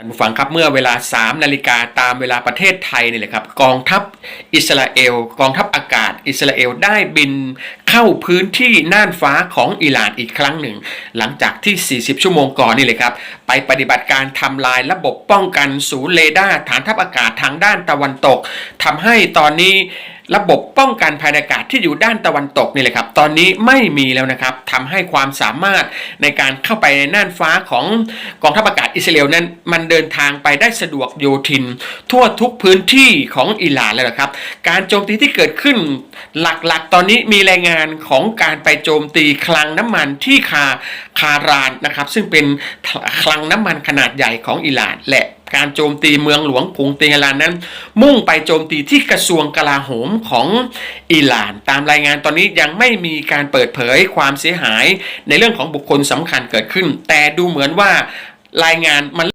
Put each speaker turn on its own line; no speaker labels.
ท่านผู้ฟังครับเมื่อเวลา 3 นาฬิกาตามเวลาประเทศไทยนี่แหละครับกองทัพอิสราเอล กองทัพอากาศอิสราเอลได้บินเข้าพื้นที่น่านฟ้าของอิหร่านอีกครั้งหนึ่ง หลังจากที่ 40 ชั่วโมงก่อนนี่เลยครับ ไปปฏิบัติการทำลายระบบป้องกันศูนย์เรดาร์ฐานทัพอากาศทางด้านตะวันตกทำให้ตอนนี้ ระบบป้องกันภายในอากาศที่อยู่ด้านตะวันตกนี่แหละครับ ตอนนี้ไม่มีแล้วนะครับทำให้ความสามารถในการเข้าไปในน่านฟ้าของกองทัพอากาศอิสราเอลนั้น มันเดินทางไปได้สะดวกโยทิน ทั่วทุกพื้นที่ของอิหร่านแล้วนะครับ การโจมตีที่เกิดขึ้นหลักๆ ตอนนี้มีรายงานของการไปโจมตีคลังน้ำมันที่คาคารานนะครับ ซึ่งเป็นคลังน้ำมันขนาดใหญ่ของอิหร่านและ การโจมตีเมืองหลวงพุงเตหะรานนั้น มุ่งไปโจมตีที่กระทรวงกลาโหมของอิหร่าน ตามรายงานตอนนี้ยังไม่มีการเปิดเผยความเสียหายในเรื่องของบุคคลสำคัญเกิดขึ้น แต่ดูเหมือนว่ารายงานมัน